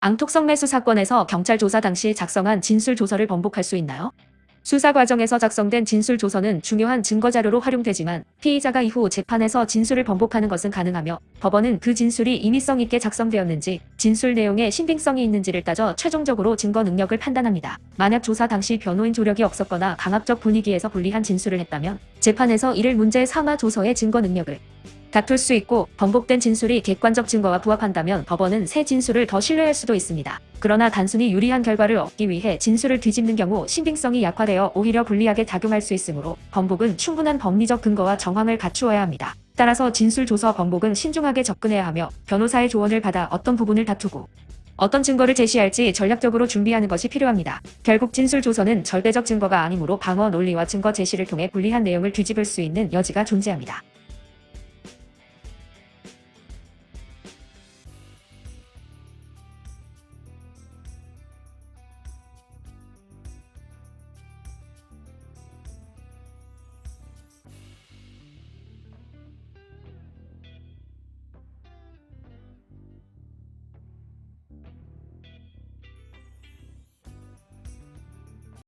앙톡성 매수 사건에서 경찰 조사 당시 작성한 진술 조서를 번복할 수 있나요? 수사 과정에서 작성된 진술 조서는 중요한 증거 자료로 활용되지만 피의자가 이후 재판에서 진술을 번복하는 것은 가능하며 법원은 그 진술이 임의성 있게 작성되었는지 진술 내용에 신빙성이 있는지를 따져 최종적으로 증거 능력을 판단합니다. 만약 조사 당시 변호인 조력이 없었거나 강압적 분위기에서 불리한 진술을 했다면 재판에서 이를 문제 삼아 조서의 증거 능력을 다툴 수 있고 번복된 진술이 객관적 증거와 부합한다면 법원은 새 진술을 더 신뢰할 수도 있습니다. 그러나 단순히 유리한 결과를 얻기 위해 진술을 뒤집는 경우 신빙성이 약화되어 오히려 불리하게 작용할 수 있으므로 번복은 충분한 법리적 근거와 정황을 갖추어야 합니다. 따라서 진술 조서 번복은 신중하게 접근해야 하며 변호사의 조언을 받아 어떤 부분을 다투고 어떤 증거를 제시할지 전략적으로 준비하는 것이 필요합니다. 결국 진술 조서는 절대적 증거가 아니므로 방어 논리와 증거 제시를 통해 불리한 내용을 뒤집을 수 있는 여지가 존재합니다.